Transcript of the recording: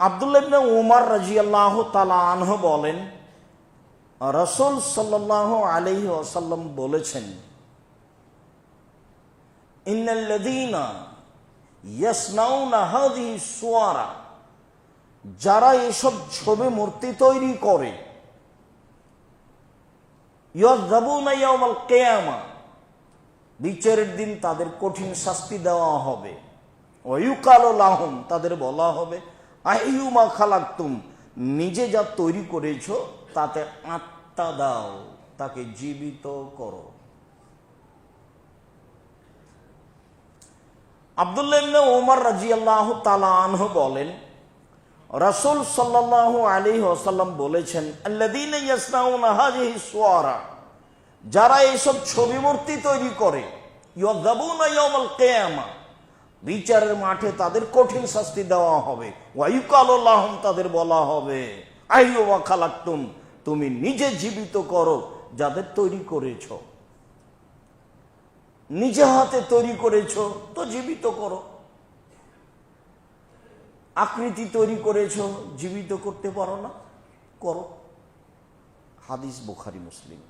আবদুল্লাবনে উমার রাজিয়াল্লাহ তালা আনহ বলেন, রসুল সাল্লাহ আলহি আসাল্লাম বলেছেন, ইন্নাল্লাযীনা ইয়াসনাউনা হাযিহি সুয়ারা যারা এসব ছবি মূর্তি তৈরি করে কিয়ামা বিচারের দিন তাদের কঠিন শাস্তি দেওয়া হবে অয়ুকাল লাহম তাদের বলা হবে আহিউমা খালাক্তুম, নিজে যা তৈরি করেছ তাতে আত্মা দাও, তাকে জীবিত করো। আবদুল্লাহ ওমর রাজি আল্লাহ তালাহ বলেন, রসুল সাল্লাহ আলী ওসাল্লাম বলেছেন হাজিহি যারা এইসব ছবি মূর্তি তৈরি করে ইয়াউমাল কিয়ামা বিচারের মাঠে তাদের কঠিন শাস্তি দেওয়া হবে। ওয়াইকালাহম তাদের বলা হবে খালাক্তুম, তুমি নিজে জীবিত করো যাদের তৈরি করেছ। নিজে হাতে তৈরি করেছ তো জীবিত করো। আকৃতি তৈরি করেছ, জীবিত করতে পারো না, করো। হাদিস বুখারি, মুসলিম।